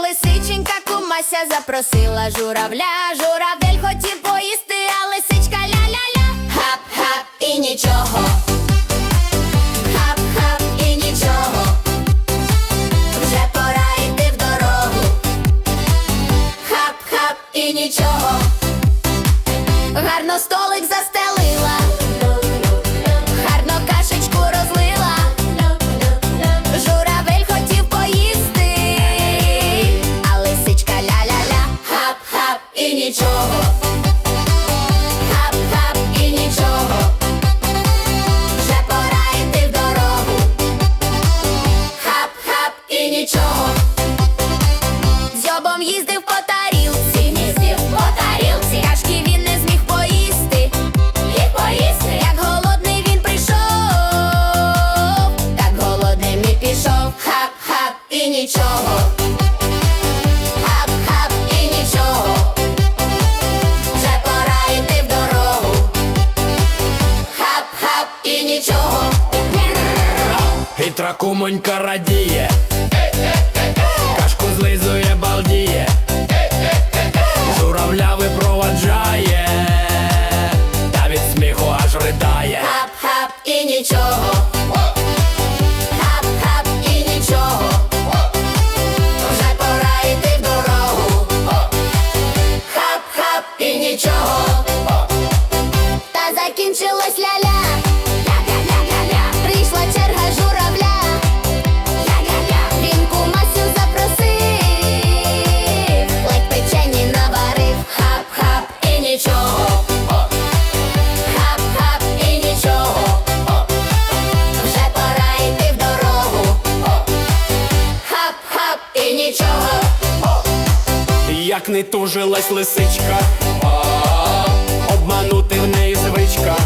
лисиченька кумася запросила журавля, журавель хотів поїсти, а лисичка ля-ля-ля. Хап-хап і нічого. хап і нічого. Вже пора йти в дорогу. Хап-хап і нічого. Гарно столик застелив нічого. Кумонька радіє, кашку злизує, балдіє. як не тужилась лисичка, обманути в неї звичка.